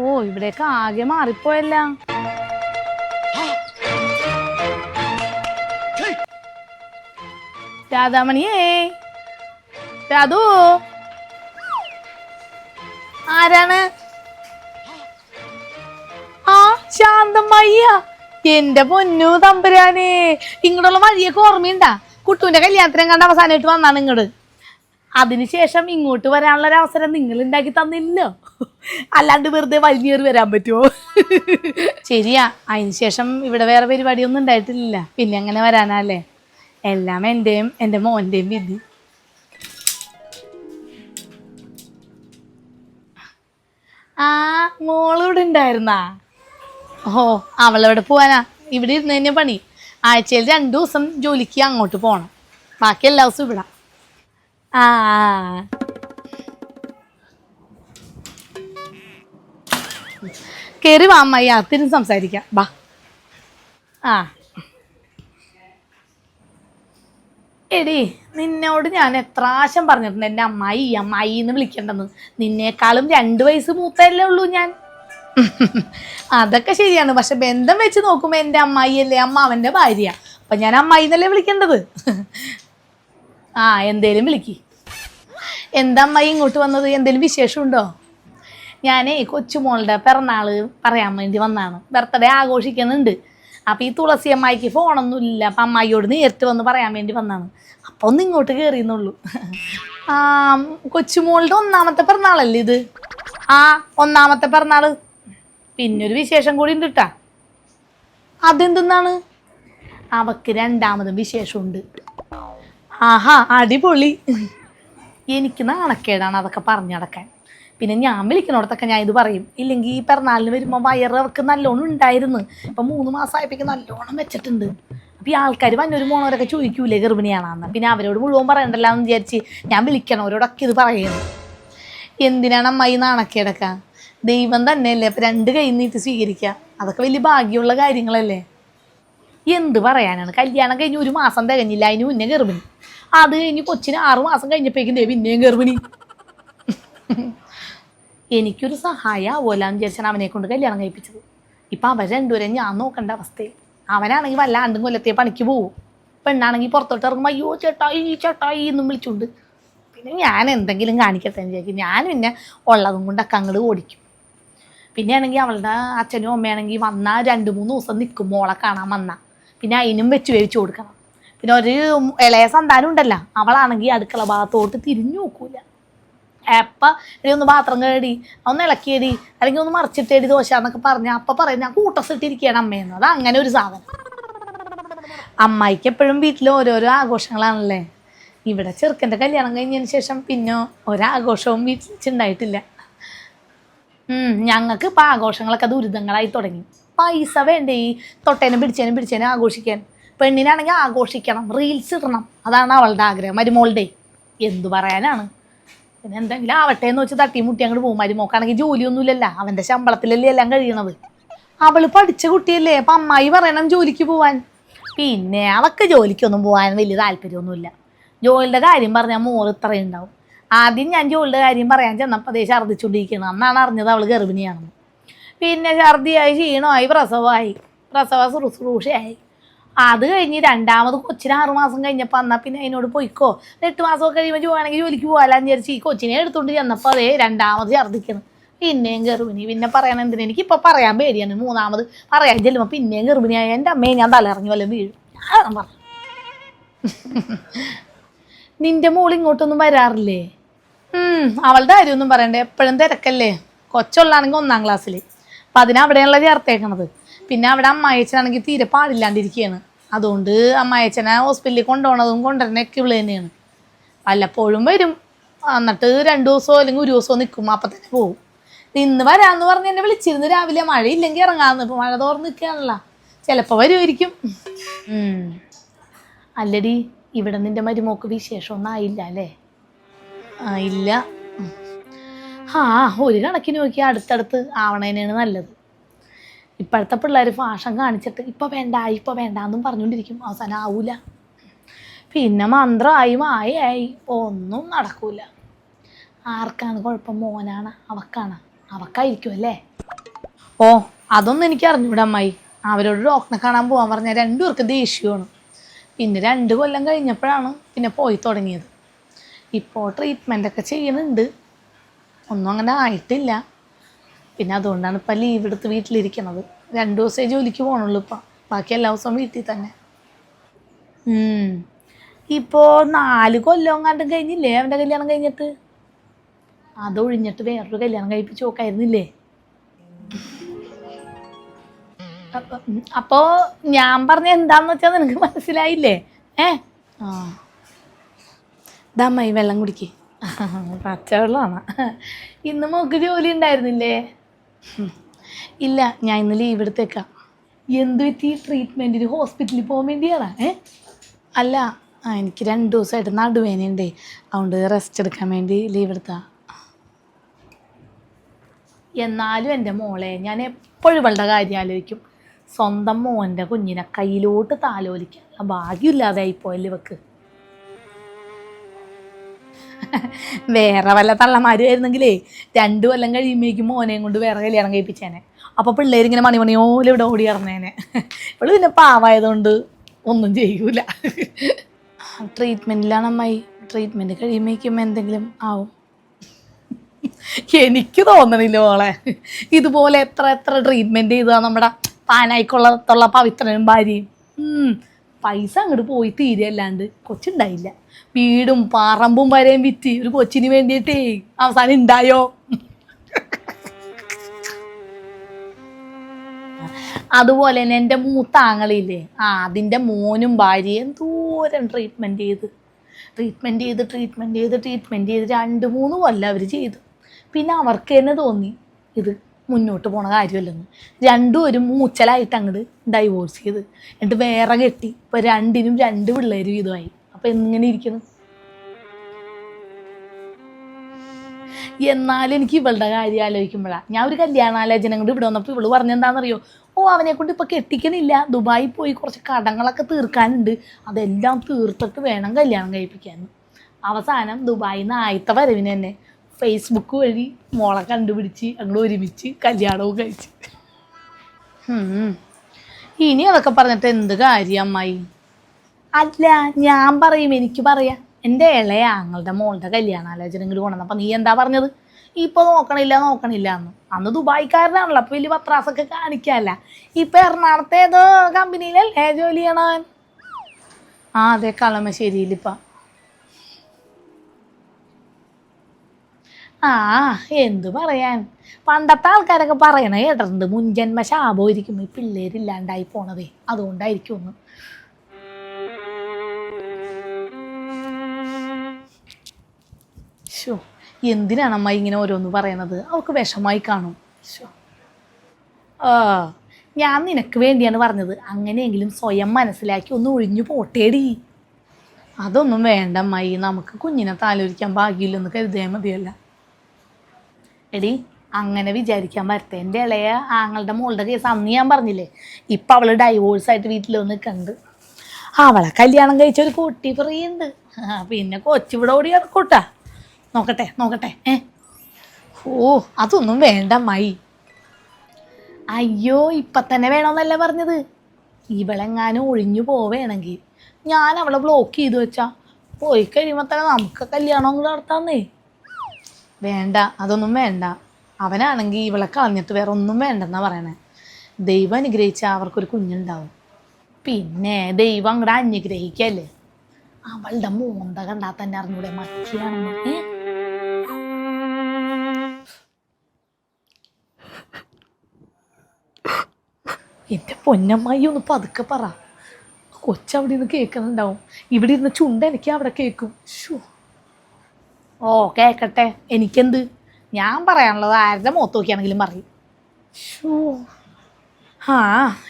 ഓ ഇവിടേക്ക് ആകെ മാറിപ്പോയല്ല. രാധാമണിയേ. രാധു. ആരാണ്? ആ ശാന്തമ്മയ്യ. എന്റെ പൊന്നു തമ്പുരാനേ. ഇങ്ങോട്ടുള്ള വഴിയൊക്കെ ഓർമ്മയുണ്ടാ? കുട്ടുവിന്റെ കല്യാണത്തിനും കണ്ട അവസാനമായിട്ട് വന്നാണ് ഇങ്ങോട്ട് അതിനുശേഷം ഇങ്ങോട്ട് വരാനുള്ള ഒരു അവസരം നിങ്ങൾ ഉണ്ടാക്കി തന്നില്ലോ. അല്ലാണ്ട് വെറുതെ വലിഞ്ഞേറി വരാൻ പറ്റുമോ ശരിയാ. അതിനുശേഷം ഇവിടെ വേറെ പരിപാടിയൊന്നും ഉണ്ടായിട്ടില്ല. പിന്നെ അങ്ങനെ വരാനല്ലേ? എല്ലാം എന്റെയും എന്റെ മോന്റെയും വിധി. ആ മോളിവിടെ ഉണ്ടായിരുന്നാ? ഓ അവളെവിടെ പോവാനാ? ഇവിടെ ഇരുന്ന് തന്നെ പണി. ആഴ്ചയിൽ രണ്ടു ദിവസം ജോലിക്ക് അങ്ങോട്ട് പോകണം ബാക്കി എല്ലാ ദിവസവും ഇവിടെ. ആ കയറി വാ അമ്മായി അകത്തിരുന്ന് സംസാരിക്കാം. വാ. ആ. എടി നിന്നോട് ഞാൻ എത്ര ആശം പറഞ്ഞിട്ടുണ്ട് എന്റെ അമ്മായി അമ്മായി എന്ന് വിളിക്കേണ്ടെന്ന്. നിന്നേക്കാളും രണ്ട് വയസ്സ് മൂത്തല്ലേ ഉള്ളൂ ഞാൻ. അതൊക്കെ ശരിയാണ്. പക്ഷെ ബന്ധം വെച്ച് നോക്കുമ്പോൾ എന്റെ അമ്മായി അല്ലേ അമ്മാവന്റെ ഭാര്യ. അപ്പം ഞാൻ അമ്മായി എന്നല്ലേ വിളിക്കേണ്ടത്? ആ എന്തേലും വിളിക്ക്. എന്താ ഇങ്ങോട്ട് വന്നത്? എന്തെങ്കിലും വിശേഷമുണ്ടോ? ഞാനേ കൊച്ചുമോളുടെ പിറന്നാൾ പറയാൻ വേണ്ടി വന്നാണ് ബർത്ത്ഡേ ആഘോഷിക്കുന്നുണ്ട്. അപ്പം ഈ തുളസി അമ്മായിക്ക് ഫോണൊന്നും ഇല്ല അപ്പം അമ്മായിയോട് നേരിട്ട് വന്ന് പറയാൻ വേണ്ടി വന്നാണ് അപ്പം ഒന്ന് ഇങ്ങോട്ട് കയറിയെന്നുള്ളൂ ആ കൊച്ചുമോളുടെ ഒന്നാമത്തെ പിറന്നാളല്ലേ ഇത്? ആ ഒന്നാമത്തെ പിറന്നാൾ പിന്നൊരു വിശേഷം കൂടി ഉണ്ട് കേട്ടാ അതെന്തെന്നാണ്? അവക്ക് രണ്ടാമതും വിശേഷമുണ്ട്. ആഹാ അടിപൊളി. എനിക്ക് നാണക്കേടാണ് അതൊക്കെ പറഞ്ഞടക്കാൻ. പിന്നെ ഞാൻ വിളിക്കണോടത്തൊക്കെ ഞാൻ ഇത് പറയും. ഇല്ലെങ്കിൽ ഈ പിറന്നാളിന് വരുമ്പോൾ വയറ് അവർക്ക് നല്ലോണം ഉണ്ടായിരുന്നു. ഇപ്പം മൂന്ന് മാസമായപ്പോഴേക്ക് നല്ലോണം വെച്ചിട്ടുണ്ട്. അപ്പം ഈ ആൾക്കാർ വന്നൊരു മോണവരൊക്കെ ചോദിക്കൂലേ ഗർഭിണിയാണെന്ന്. പിന്നെ അവരോട് മുഴുവൻ പറയണ്ടല്ലോ എന്ന് വിചാരിച്ച് ഞാൻ വിളിക്കണവരോടൊക്കെ ഇത് പറയുന്നു. എന്തിനാണ് അമ്മായി നാണക്കേടൊക്കെ? ദൈവം തന്നെയല്ലേ അപ്പം രണ്ട് കൈ നീട്ടി സ്വീകരിക്കുക. അതൊക്കെ വലിയ ഭാഗ്യമുള്ള കാര്യങ്ങളല്ലേ? എന്ത് പറയാനാണ്? കല്യാണം കഴിഞ്ഞ് ഒരു മാസം തികഞ്ഞില്ല അതിന് മുന്നേ ഗർഭിണി. അത് കഴിഞ്ഞ് കൊച്ചിന് ആറു മാസം കഴിഞ്ഞപ്പോഴേക്കും ദേ പിന്നെയും ഗർഭിണി. എനിക്കൊരു സഹായം ആവുമല്ലാന്ന് വിചാരിച്ചാണ് അവനെ കൊണ്ട് കല്യാണം കഴിപ്പിച്ചത്. ഇപ്പം അവർ രണ്ടുപേരെ ഞാൻ നോക്കേണ്ട അവസ്ഥയിൽ. അവനാണെങ്കിൽ വല്ലാണ്ടും കൊല്ലത്തെ പണിക്ക് പോവും. പെണ്ണാണെങ്കിൽ പുറത്തോട്ട് ഇറങ്ങുമ്പോൾ അയ്യോ ചേട്ടായി ചേട്ടായി എന്നും വിളിച്ചുകൊണ്ട്. പിന്നെ ഞാൻ എന്തെങ്കിലും കാണിക്കട്ടെ എന്ന് വിചാരിക്കും. ഞാൻ പിന്നെ ഉള്ളതും കൊണ്ടൊക്കെ അങ്ങോട്ട് ഓടിക്കും. പിന്നെ ആണെങ്കിൽ അവളുടെ അച്ഛനും അമ്മയാണെങ്കിൽ വന്നാൽ രണ്ട് മൂന്ന് ദിവസം നിൽക്കും മോളെ കാണാൻ വന്നാൽ പിന്നെ അതിനും വെച്ച് വേവിച്ച് കൊടുക്കണം. പിന്നെ ഒരു ഇളയ സന്താനം ഉണ്ടല്ലോ അവളാണെങ്കിൽ അടുക്കള ഭാഗത്തോട്ട് തിരിഞ്ഞു നോക്കൂല. എപ്പം എടി ഒന്ന് പാത്രം കേടി ഒന്ന് ഇളക്കിയടി അല്ലെങ്കിൽ ഒന്ന് മറിച്ചിട്ടേടി ദോശ എന്നൊക്കെ പറഞ്ഞ അപ്പം പറയും ഞാൻ കൂട്ടസിട്ടിരിക്കുകയാണ് അമ്മയെന്ന് അത് അങ്ങനെ ഒരു സാധനം. അമ്മായിക്ക് എപ്പോഴും വീട്ടിൽ ഓരോരോ ആഘോഷങ്ങളാണല്ലേ? ഇവിടെ ചെറുക്കന്റെ കല്യാണം കഴിഞ്ഞതിന് ശേഷം പിന്നെ ഒരാഘോഷവും വീട്ടിൽ ഉണ്ടായിട്ടില്ല. ഞങ്ങൾക്ക് ഇപ്പം ആഘോഷങ്ങളൊക്കെ ദുരിതങ്ങളായി തുടങ്ങി. പൈസ വേണ്ടേ ഈ തൊട്ടേനും പിടിച്ചേനും പിടിച്ചേനും ആഘോഷിക്കാൻ? പെണ്ണിനാണെങ്കിൽ ആഘോഷിക്കണം റീൽസ് ഇടണം. അതാണ് അവളുടെ ആഗ്രഹം മരുമോളുടെ. എന്തു പറയാനാണ്? പിന്നെ എന്തെങ്കിലും ആവട്ടെ എന്ന് വെച്ച് തട്ടി മുട്ടി അങ്ങോട്ട് പോകും. മരുമോക്കാണെങ്കിൽ ജോലിയൊന്നുമില്ലല്ലോ. അവന്റെ ശമ്പളത്തിലല്ലേ എല്ലാം കഴിയണത്. അവൾ പഠിച്ച കുട്ടിയല്ലേ അപ്പം അമ്മായി പറയണം ജോലിക്ക് പോവാൻ. പിന്നെ അവൾക്ക് ജോലിക്കൊന്നും പോകാൻ വലിയ താല്പര്യമൊന്നുമില്ല. ജോലിയുടെ കാര്യം പറഞ്ഞാൽ മോറ് ഇത്രയും ഉണ്ടാവും. ആദ്യം ഞാൻ ജോലിയുടെ കാര്യം പറയാൻ ചെന്നപ്പോൾ അതേ ഛർദ്ദിച്ചുകൊണ്ടിരിക്കണം അന്നാണ് അറിഞ്ഞത് അവൾ ഗർഭിണിയാണെന്ന്. പിന്നെ ഛർദിയായി ക്ഷീണമായി പ്രസവമായി. പ്രസവ ശുശ്രൂഷയായി. അത് കഴിഞ്ഞ് രണ്ടാമത് കൊച്ചിന് ആറുമാസം കഴിഞ്ഞപ്പോൾ എന്നാൽ പിന്നെ അതിനോട് പോയിക്കോ. എട്ട് മാസമൊക്കെ കഴിയുമ്പോൾ ജോലിയാണെങ്കിൽ ജോലിക്ക് പോകാലാന്ന് വിചാരിച്ച് ഈ കൊച്ചിനെ എടുത്തുകൊണ്ട് ചെന്നപ്പോൾ അതേ രണ്ടാമത് ഛർദ്ദിക്കണം പിന്നെയും ഗർഭിണി. പിന്നെ പറയാൻ എന്തിനാ? എനിക്കിപ്പോൾ പറയാൻ പേടിയാണ്. മൂന്നാമത് പറയാൻ ചെല്ലുമ്പോൾ പിന്നെയും ഗർഭിണിയായ എന്റെ അമ്മയെ ഞാൻ തലയിറങ്ങി വല്ല വീഴും. ഞാൻ പറഞ്ഞു. നിന്റെ മോൾ ഇങ്ങോട്ടൊന്നും വരാറില്ലേ? അവളുടെ കാര്യമൊന്നും പറയണ്ടേ. എപ്പോഴും തിരക്കല്ലേ? കൊച്ചുള്ളാണെങ്കിൽ ഒന്നാം ക്ലാസ്സിൽ അപ്പം അതിനവിടെയുള്ള ചേർത്തേക്കണത്. പിന്നെ അവിടെ അമ്മായച്ചനാണെങ്കിൽ തീരെ പാടില്ലാണ്ടിരിക്കുകയാണ് അതുകൊണ്ട് അമ്മായച്ചനെ ഹോസ്പിറ്റലിൽ കൊണ്ടുപോകണതും കൊണ്ടുവരണൊക്കെ ഇവിടെ തന്നെയാണ്. വല്ലപ്പോഴും വരും. എന്നിട്ട് രണ്ട് ദിവസമോ അല്ലെങ്കിൽ ഒരു ദിവസമോ നിൽക്കും. അപ്പം തന്നെ പോകും ഇന്ന് വരാമെന്ന് പറഞ്ഞ് എന്നെ വിളിച്ചിരുന്നു. രാവിലെ മഴയില്ലെങ്കിൽ ഇറങ്ങാമെന്ന് ഇപ്പം മഴ തോർന്ന് നിൽക്കുകയാണല്ലോ. ചിലപ്പോൾ വരുമായിരിക്കും. അല്ലടി ഇവിടെ നിന്റെ മരുമോക്ക് വിശേഷമൊന്നും ആയില്ല അല്ലേ? ഇല്ല. ആ ഒരു കണക്കിന് നോക്കി അടുത്തടുത്ത് ആവണേനാണ് നല്ലത്. ഇപ്പോഴത്തെ പിള്ളേർ ഫാഷൻ കാണിച്ചിട്ട് ഇപ്പം വേണ്ട ഇപ്പം വേണ്ട എന്നും പറഞ്ഞുകൊണ്ടിരിക്കും അവസാനം ആവൂല. പിന്നെ മന്ത്രമായി മായയായി. ഒന്നും നടക്കൂല. ആർക്കാണ് കുഴപ്പം? മോനാണ് അവക്കാണ്. അവക്കായിരിക്കും അല്ലേ? ഓ അതൊന്നും എനിക്ക് അറിഞ്ഞൂടാ അമ്മായി. അവരോട് ഡോക്ടറെ കാണാൻ പോകാൻ പറഞ്ഞാൽ രണ്ടുപേർക്ക് ദേഷ്യമാണ് പിന്നെ രണ്ട് കൊല്ലം കഴിഞ്ഞപ്പോഴാണ് പിന്നെ പോയി തുടങ്ങിയത്. ഇപ്പോൾ ട്രീറ്റ്മെന്റ് ഒക്കെ ചെയ്യുന്നുണ്ട്. ഒന്നും അങ്ങനെ ആയിട്ടില്ല. പിന്നെ അതുകൊണ്ടാണ് ഇപ്പം ലീവ് എടുത്ത് വീട്ടിലിരിക്കണത്. രണ്ട് ദിവസമേ ജോലിക്ക് പോകണുള്ളൂ ഇപ്പം. ബാക്കി എല്ലാ ദിവസവും വീട്ടിൽ തന്നെ. ഇപ്പോൾ ഇപ്പോ നാല് കൊല്ലം കണ്ടും കഴിഞ്ഞില്ലേ അവന്റെ കല്യാണം കഴിഞ്ഞിട്ട്? അതൊഴിഞ്ഞിട്ട് വേറൊരു കല്യാണം കഴിപ്പിച്ച് നോക്കായിരുന്നില്ലേ? അപ്പോൾ അപ്പോ ഞാൻ പറഞ്ഞ എന്താന്ന് വെച്ചാൽ നിനക്ക് മനസ്സിലായില്ലേ? ഏ? ആ. ദമ്മായി വെള്ളം കുടിക്ക്. പച്ചവെള്ളമാണ്. ഇന്ന് മോക്ക് ജോലി ഉണ്ടായിരുന്നില്ലേ? ഇല്ല ഞാൻ ഇന്ന് ലീവ് എടുത്തേക്കാം. എന്ത് പറ്റി? ട്രീറ്റ്മെന്റിന് ഹോസ്പിറ്റലിൽ പോകാൻ വേണ്ടിയാണ്? ഏ? അല്ല എനിക്ക് രണ്ട് ദിവസമായിട്ട് ഉണ്ട് അതുകൊണ്ട് റെസ്റ്റ് എടുക്കാൻ വേണ്ടി ലീവ് എടുത്താ. എന്നാലും എന്റെ മോളെ ഞാൻ എപ്പോഴും ഇവളുടെ കാര്യം ആലോചിക്കും. സ്വന്തം മോന്റെ കുഞ്ഞിനെ കയ്യിലോട്ട് താലോലിക്കാനുള്ള ഭാഗ്യമില്ലാതെ ആയിപ്പോയല്ലേ ഇവക്ക്. വേറെ വല്ല തള്ളമാരുമായിരുന്നെങ്കിലേ രണ്ടു കൊല്ലം കഴിയുമ്പോഴേക്കും മോനെയും കൊണ്ട് വേറെ കല്യാണം കഴിപ്പിച്ചേനെ. അപ്പോൾ പിള്ളേരിങ്ങനെ മണിമണിയോലെ ഇവിടെ ഓടി ഇറങ്ങേനെ. ഇവൾ പിന്നെ പാവായതുകൊണ്ട് ഒന്നും ചെയ്യൂല. ട്രീറ്റ്മെന്റിലാണ് അമ്മായി. ട്രീറ്റ്മെന്റ് കഴിയുമ്പോഴേക്കും എന്തെങ്കിലും ആവും. എനിക്ക് തോന്നണില്ല മോളെ. ഇതുപോലെ എത്ര എത്ര ട്രീറ്റ്മെന്റ് ചെയ്താ നമ്മുടെ പാനായിക്കൊള്ളത്തുള്ള പവിത്രനും ഭാര്യയും. പൈസ അങ്ങോട്ട് പോയി തീരെയല്ലാണ്ട് കൊച്ചുണ്ടായില്ല. വീടും പറമ്പും വരെയും വിറ്റ് ഒരു കൊച്ചിന് വേണ്ടിയിട്ടേ അവസാനം ഉണ്ടായോ അതുപോലെ തന്നെ എന്റെ മൂത്ത ആങ്ങളില്ലേ ആ അതിന്റെ മോനും ഭാര്യയും ദൂരം ട്രീറ്റ്മെന്റ് ചെയ്ത്. ട്രീറ്റ്മെന്റ് ചെയ്ത് ട്രീറ്റ്മെന്റ് ചെയ്ത് ട്രീറ്റ്മെന്റ് ചെയ്ത് രണ്ട് മൂന്ന് കൊല്ലം അവർ ചെയ്തു. പിന്നെ അവർക്ക് തന്നെ തോന്നി ഇത് മുന്നോട്ട് പോണ കാര്യമല്ലെന്ന്. രണ്ടും ഒരു മൂച്ചലായിട്ട് അങ്ങോട്ട് ഡൈവോഴ്സ് ചെയ്ത്. എന്നിട്ട് വേറെ കെട്ടി. ഇപ്പൊ രണ്ടിനും രണ്ട് പിള്ളേരും ഇതുമായി അപ്പോൾ എങ്ങനെ ഇരിക്കുന്നു എന്നാലും എനിക്ക് ഇവളുടെ കാര്യം ആലോചിക്കുമ്പോഴാണ് ഞാൻ ഒരു കല്യാണാലോചന കൊണ്ട് ഇവിടെ വന്നപ്പോൾ ഇവൾ പറഞ്ഞെന്താണെന്നറിയോ ഓ അവനെ കൊണ്ട് ഇപ്പൊ കെട്ടിക്കണില്ല. ദുബായി പോയി കുറച്ച് കടങ്ങളൊക്കെ തീർക്കാനുണ്ട്. അതെല്ലാം തീർത്തിട്ട് വേണം കല്യാണം കഴിപ്പിക്കാൻ അവസാനം ദുബായിൽ നിന്ന് ആയത്തെ വരവിന് തന്നെ ഫേസ്ബുക്ക് വഴി മോളെ കണ്ടുപിടിച്ച് അങ്ങോട്ട് ഒരുമിച്ച് കല്യാണവും കഴിച്ച്. ഇനി അതൊക്കെ പറഞ്ഞിട്ട് എന്ത് കാര്യം അമ്മായി? അല്ല ഞാൻ പറയും എനിക്ക് പറയാം. എന്റെ ഇളയ ആങ്ങളുടെ മോളുടെ കല്യാണാലോചനകൾ കൊണ്ടുവന്നു. അപ്പം നീ എന്താ പറഞ്ഞത്? ഇപ്പോൾ നോക്കണില്ല നോക്കണില്ല എന്ന്. അന്ന് ദുബായിക്കാരനാണല്ലോ അപ്പോൾ വലിയ പത്രാസൊക്കെ കാണിക്കാല്ല. ഇപ്പം എറണാകുളത്തെ ഏതോ കമ്പനിയിലല്ലേ ജോലി ചെയ്യണവൻ? ആ അതെ കളമശ്ശേരിയിലിപ്പ. ആ എന്തു പറയാൻ? പണ്ടത്തെ ആൾക്കാരൊക്കെ പറയണ കേട്ടിട്ടുണ്ട് മുൻജന്മ ശാപമായിരിക്കും ഈ പിള്ളേരില്ലാണ്ടായി പോണതേ. അതുകൊണ്ടായിരിക്കും ഒന്ന് ശോ എന്തിനാണ് അമ്മ ഇങ്ങനെ ഓരോന്ന് പറയണത്? അവൾക്ക് വിഷമായി കാണും. ശോ ആ ഞാൻ നിനക്ക് വേണ്ടിയാണ് പറഞ്ഞത്. അങ്ങനെയെങ്കിലും സ്വയം മനസ്സിലാക്കി ഒന്ന് ഒഴിഞ്ഞു പോട്ടേടി. അതൊന്നും വേണ്ട അമ്മായി. നമുക്ക് കുഞ്ഞിനെ താലോലിക്കാൻ ഭാഗ്യമില്ലെന്ന് കരുതിയാൽ മതിയല്ല. എടി അങ്ങനെ വിചാരിക്കാൻ പറ്റത്തെ എന്റെ ഇളയ ആങ്ങളുടെ മോളുടെ കേസ് അന്ന് ഞാൻ പറഞ്ഞില്ലേ ഇപ്പം അവൾ ഡൈവോഴ്സ് ആയിട്ട് വീട്ടിൽ വന്ന് കണ്ട് അവളെ കല്യാണം കഴിച്ച ഒരു കുട്ടി ഫ്രീ ഉണ്ട്. പിന്നെ കൊച്ചിവിടെ ഓടി കിടക്കൂട്ടാ നോക്കട്ടെ നോക്കട്ടെ ഏ? ഓ അതൊന്നും വേണ്ട മൈ അയ്യോ ഇപ്പം തന്നെ വേണമെന്നല്ല പറഞ്ഞത്? ഇവളെങ്ങാനും ഒഴിഞ്ഞു പോവേണമെങ്കിൽ ഞാൻ അവളെ ബ്ലോക്ക് ചെയ്തു വെച്ചാൽ പോയി കഴിയുമ്പോൾ തന്നെ നമുക്ക് കല്യാണം നടത്താന്നേ. വേണ്ട അതൊന്നും വേണ്ട. അവനാണെങ്കിൽ ഇവളെ കളഞ്ഞിട്ട് വേറെ ഒന്നും വേണ്ടെന്നാ പറയണേ. ദൈവം അനുഗ്രഹിച്ചാൽ അവർക്കൊരു കുഞ്ഞുണ്ടാവും. പിന്നെ ദൈവം അങ്ങോട്ട് അനുഗ്രഹിക്കല്ലേ? അവളുടെ മോന്ത കണ്ടാൽ തന്നെ അറിഞ്ഞൂടെ മക്കിയാണെന്ന്. എന്റെ പൊന്നമ്മായി ഒന്ന് പതുക്കെ പറ. കൊച്ചവിടെ നിന്ന് കേൾക്കുന്നുണ്ടാവും. ഇവിടെ ഇരുന്ന് ചുണ്ട എനിക്ക് അവിടെ കേൾക്കും. ഷൂ ഓ കേക്കട്ടെ. എനിക്കെന്ത്? ഞാൻ പറയാനുള്ളത് ആരുടെ മുഖത്ത് നോക്കിയാണെങ്കിലും പറയും. ആ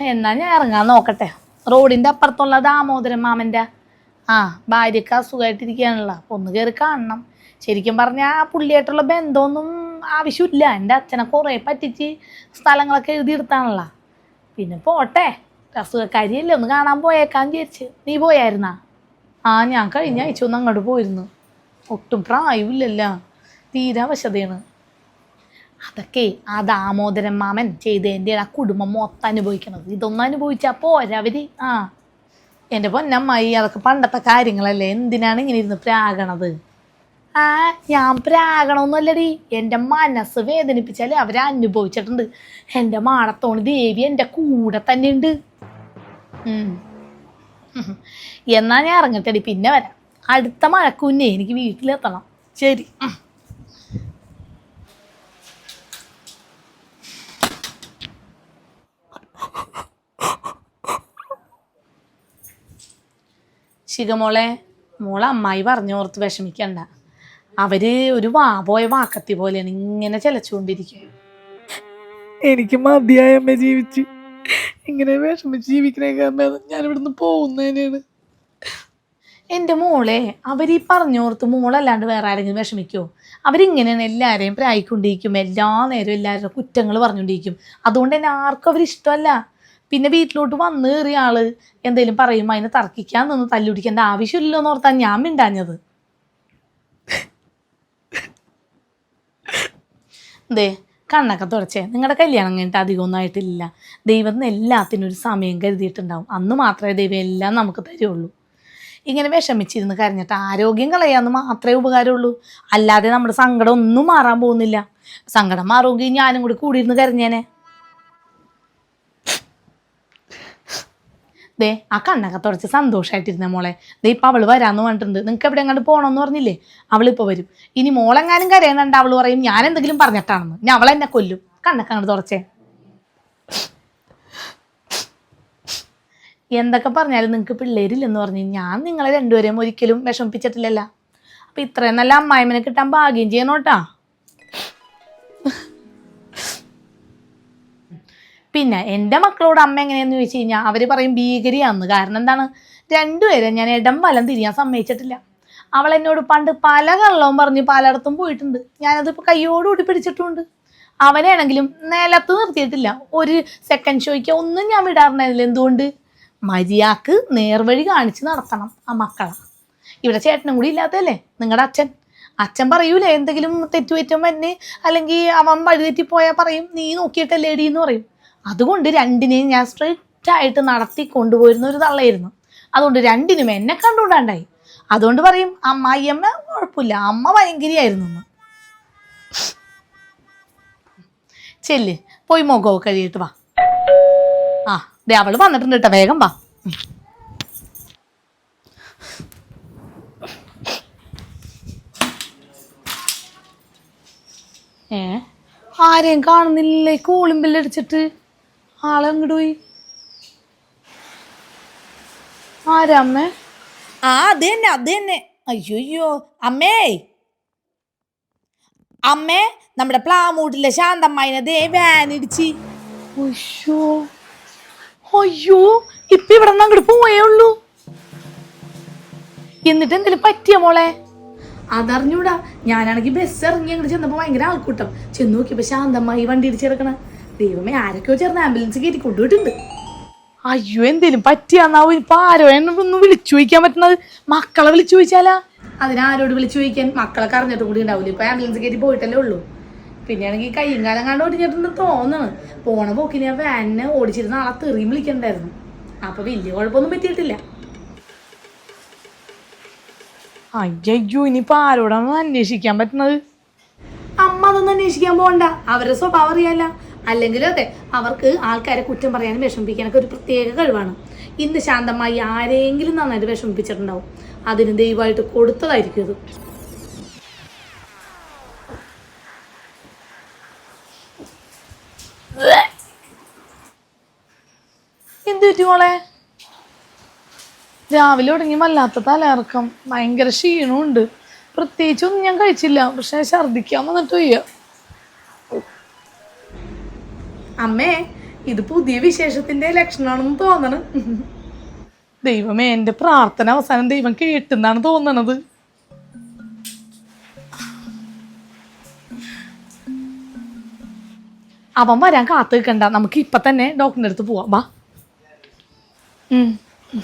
എന്നാ ഞാൻ ഇറങ്ങാൻ നോക്കട്ടെ. റോഡിന്റെ അപ്പുറത്തുള്ള ദാമോദരൻ മാമന്റെ. ആ ഭാര്യക്ക് അസുഖമായിട്ടിരിക്കുകയാണല്ലോ. അപ്പോൾ ഒന്ന് കയറി കാണണം. ശരിക്കും പറഞ്ഞാൽ ആ പുള്ളിയായിട്ടുള്ള ബന്ധമൊന്നും ആവശ്യമില്ല. എന്റെ അച്ഛനെ കുറേ പറ്റിച്ച് സ്ഥലങ്ങളൊക്കെ എഴുതിയെടുത്താണല്ലോ പിന്നെ പോട്ടെ. അസുഖക്കാരിയല്ലേ? ഒന്ന് കാണാൻ പോയേക്കാൻ വിചാരിച്ച്. നീ പോയായിരുന്നാ? ആ ഞാൻ കഴിഞ്ഞ ആഴ്ച ഒന്ന് അങ്ങോട്ട് പോയിരുന്നു. ഒട്ടും പ്രായമില്ലല്ല. തീരാ വശതയാണ് അതൊക്കെ ആ ദാമോദരൻ മാമൻ ചെയ്തതിന്റെ ആ കുടുംബം മൊത്തം അനുഭവിക്കണത്. ഇതൊന്നും അനുഭവിച്ചാൽ പോരാവരി ആ. എന്റെ പൊന്നമ്മായി അതൊക്കെ പണ്ടത്തെ കാര്യങ്ങളല്ലേ? എന്തിനാണ് ഇങ്ങനെ ഇരുന്ന് പ്രാകണത് ആ ഞാൻ പ്രാകണമൊന്നുമല്ലടി എന്റെ മനസ്സ് വേദനിപ്പിച്ചാൽ അവരെ അനുഭവിച്ചിട്ടുണ്ട്. എന്റെ മാടത്തോണി ദേവി എന്റെ കൂടെ തന്നെയുണ്ട്. എന്നാ ഞാൻ ഇറങ്ങട്ടെടി പിന്നെ വരാം. അടുത്ത മഴക്കുന്നെ എനിക്ക് വീട്ടിലെത്തണം. ശരി. ശിഖമോളെ മോളെ അമ്മായി പറഞ്ഞോർത്ത് വിഷമിക്കണ്ട. അവർ ഒരു വാ പോയ വാക്കത്തി പോലെയാണ് ഇങ്ങനെ ചെലച്ചുകൊണ്ടിരിക്കും എനിക്ക് മതിയായ അമ്മ ജീവിച്ച്. ഇങ്ങനെ വിഷമിച്ച് കാരണം ഞാൻ ഇവിടുന്ന് പോകുന്നതിനാണ്. എന്റെ മോളെ അവർ ഈ പറഞ്ഞോർത്ത് മോളല്ലാണ്ട് വേറെ ആരെങ്കിലും വിഷമിക്കുമോ അവരിങ്ങനെയാണ് എല്ലാവരെയും പ്രായിക്കൊണ്ടിരിക്കും. എല്ലാ നേരവും എല്ലാവരുടെ കുറ്റങ്ങൾ പറഞ്ഞുകൊണ്ടിരിക്കും. അതുകൊണ്ട് തന്നെ ആർക്കും അവരിഷ്ടമല്ല പിന്നെ വീട്ടിലോട്ട് വന്ന് കയറിയ ആൾ എന്തെങ്കിലും പറയുമ്പോൾ അതിനെ തർക്കിക്കാൻ നിന്ന് തല്ലുപിടിക്കേണ്ട ആവശ്യമില്ലല്ലോ എന്ന് ഓർത്താൻ ഞാൻ മിണ്ടാഞ്ഞത്. ദേ കണ്ണൊക്കെ തുടച്ചേ. നിങ്ങളുടെ കല്യാണം കഴിഞ്ഞിട്ട് അധികമൊന്നും ആയിട്ടില്ല. ദൈവത്തിന് എല്ലാത്തിനും ഒരു സമയം കരുതിയിട്ടുണ്ടാവും. അന്ന് മാത്രമേ ദൈവം എല്ലാം നമുക്ക് തരുള്ളൂ. ഇങ്ങനെ വിഷമിച്ചിരുന്ന് കരഞ്ഞിട്ട് ആരോഗ്യം കളയാന്ന് മാത്രമേ ഉപകാരമുള്ളൂ. അല്ലാതെ നമ്മുടെ സങ്കടം ഒന്നും മാറാൻ പോകുന്നില്ല. സങ്കടം മാറുമെങ്കിൽ ഞാനും കൂടി കൂടിയിരുന്ന് കരഞ്ഞേനെ. ദേ ആ കണ്ണൊക്കെ തുടച്ച് സന്തോഷമായിട്ടിരുന്ന മോളെ. ദേ ഇപ്പം അവൾ വരാമെന്ന് പറഞ്ഞിട്ടുണ്ട്. നിങ്ങൾക്ക് എവിടെ എങ്ങാണ്ട് പോകണമെന്ന് പറഞ്ഞില്ലേ? അവളിപ്പോൾ വരും. ഇനി മോളെങ്ങാനും കരയണുണ്ട് അവൾ പറയും ഞാൻ എന്തെങ്കിലും പറഞ്ഞിട്ടാണെന്ന്. ഞാൻ അവളെന്നെ കൊല്ലും. കണ്ണൊക്കെ അങ്ങോട്ട് തുറച്ചേ എന്തൊക്കെ പറഞ്ഞാലും നിങ്ങൾക്ക് പിള്ളേരില്ലെന്ന് പറഞ്ഞ്. ഞാൻ നിങ്ങളെ രണ്ടുപേരെയും ഒരിക്കലും വിഷമിപ്പിച്ചിട്ടില്ലല്ല. അപ്പം ഇത്രയും നല്ല അമ്മായിമനെ കിട്ടാൻ ഭാഗ്യം ചെയ്യണോട്ടാ പിന്നെ എന്റെ മക്കളോട് അമ്മ എങ്ങനെയാന്ന് ചോദിച്ചു കഴിഞ്ഞാൽ അവർ പറയും ഭീകരിയാന്ന്. കാരണം എന്താണ്? രണ്ടുപേരെ ഞാൻ ഇടം വലം തിരിയാൻ സമ്മതിച്ചിട്ടില്ല. അവൾ എന്നോട് പണ്ട് പല കള്ളവും പറഞ്ഞ് പലയിടത്തും പോയിട്ടുണ്ട്. ഞാനതിപ്പോൾ കയ്യോടുകൂടി പിടിച്ചിട്ടുണ്ട്. അവനെയാണെങ്കിലും നിലത്ത് നിർത്തിയിട്ടില്ല. ഒരു സെക്കൻഡ് ഷോയ്ക്ക് ഒന്നും ഞാൻ വിടാറുണ്ടായിരുന്നില്ല എന്തുകൊണ്ട്? മര്യാക്ക് നേർവഴി കാണിച്ച് നടത്തണം ആ മക്കളെ. ഇവിടെ ചേട്ടനും കൂടി ഇല്ലാത്തല്ലേ നിങ്ങളുടെ അച്ഛൻ. അച്ഛൻ പറയൂലേ എന്തെങ്കിലും തെറ്റുപറ്റും എന്നെ അല്ലെങ്കിൽ അവൻ വഴിതെറ്റി പോയാൽ പറയും നീ നോക്കിയിട്ടല്ലേ എടി എന്ന് പറയും. അതുകൊണ്ട് രണ്ടിനെയും ഞാൻ സ്ട്രിക്റ്റ് ആയിട്ട് നടത്തി കൊണ്ടുപോയിരുന്ന ഒരു തള്ളയായിരുന്നു. അതുകൊണ്ട് രണ്ടിനും എന്നെ കണ്ടുകൊണ്ടാണ്ടായി അതുകൊണ്ട് പറയും അമ്മായിയമ്മ കുഴപ്പമില്ല അമ്മ ഭയങ്കരിയായിരുന്നു എന്ന്. ചെല്ല് പോയി മുഖമൊക്കെ കഴിയിട്ട് വാ. ദേ അവൾ വന്നിട്ടുണ്ട് കേട്ടോ വേഗം വാ. ഏ? ആരെയും കാണുന്നില്ല? കൂളും ബില്ലടിച്ചിട്ട് ആളെ അങ്ങോട്ട് പോയി? ആരാ അമ്മേ? ആ അത് തന്നെ അത് തന്നെ. അയ്യോ അമ്മേ. അമ്മേ നമ്മുടെ പ്ലാമൂട്ടിലെ ശാന്തമ്മേ ദേ വാൻ ഇടിച്ച്. അയ്യോ ഇപ്പൊ ഇവിടെ നിന്ന് അങ്ങോട്ട് പോയേ ഉള്ളൂ. എന്നിട്ട് എന്തെങ്കിലും പറ്റിയ മോളെ? അതറിഞ്ഞൂടാ. ഞാനാണെങ്കിൽ ബസ് ഇറങ്ങി അങ്ങോട്ട് ചെന്നപ്പോ ഭയങ്കര ആൾക്കൂട്ടം. ചെന്ന് നോക്കിയപ്പോ ശാന്തമായി വണ്ടി ഇടിച്ചിറക്കണ ദൈവമേ ആരൊക്കെയോ ചേർന്ന് ആംബുലൻസ് കയറ്റി കൊണ്ടുപോയിട്ടുണ്ട്. അയ്യോ എന്തേലും പറ്റിയാന്നാവും? ഇപ്പൊ ആരോ എന്നൊന്ന് വിളിച്ചു ചോദിക്കാൻ പറ്റുന്നത്? മക്കളെ വിളിച്ചു ചോദിച്ചാലാ? അതിനാരോട് വിളിച്ചു ചോദിക്കാൻ? മക്കളൊക്കെ അറിഞ്ഞിട്ട് കൂടി ഉണ്ടാവില്ല ഇപ്പൊ ആംബുലൻസ് കയറ്റി പോയിട്ടല്ലേ ഉള്ളൂ. പിന്നെയാണെങ്കിൽ കയ്യും കാലം കണ്ട് ഓടിഞ്ഞിട്ടുണ്ട് തോന്നണ്. പോണ പോക്കിന് ഞാൻ വാനിനെ ഓടിച്ചിരുന്ന ആളെ തെറിയും വിളിക്കണ്ടായിരുന്നു. അപ്പൊ വലിയ കുഴപ്പമൊന്നും പറ്റിയിട്ടില്ല. അയ്യോ ഇനിയിപ്പോ ആരോടാണ് അന്വേഷിക്കാൻ പറ്റുന്നത്? അമ്മ അതൊന്നും അന്വേഷിക്കാൻ പോകണ്ട അവരുടെ സ്വഭാവം അറിയാല്ല. അല്ലെങ്കിലും അതെ അവർക്ക് ആൾക്കാരെ കുറ്റം പറയാനും വിഷമിപ്പിക്കാനൊക്കെ ഒരു പ്രത്യേക കഴിവാണ്. ഇന്ന് ശാന്തമായി ആരെങ്കിലും നന്നായിട്ട് വിഷമിപ്പിച്ചിട്ടുണ്ടാവും. അതിന് ദൈവമായിട്ട് കൊടുത്തതായിരിക്കും ഇത് എന്ത് പറ്റി മോളെ? രാവിലെ തുടങ്ങി വല്ലാത്ത തലയിറക്കം ഭയങ്കര ക്ഷീണമുണ്ട്. പ്രത്യേകിച്ചൊന്നും ഞാൻ കഴിച്ചില്ല. പക്ഷെ ഛർദിക്കാൻ വന്നിട്ട് വയ്യ. അമ്മേ ഇത് പുതിയ വിശേഷത്തിന്റെ ലക്ഷണമാണെന്ന് തോന്നണം. ദൈവമേ എന്റെ പ്രാർത്ഥന അവസാനം ദൈവം കേട്ടെന്നാണ് തോന്നണത്. അവൻ വരാൻ കാത്തു നിൽക്കണ്ട. നമുക്ക് ഇപ്പൊ തന്നെ ഡോക്ടറിന്റെ അടുത്ത് പോവാം. വാ 嗯嗯。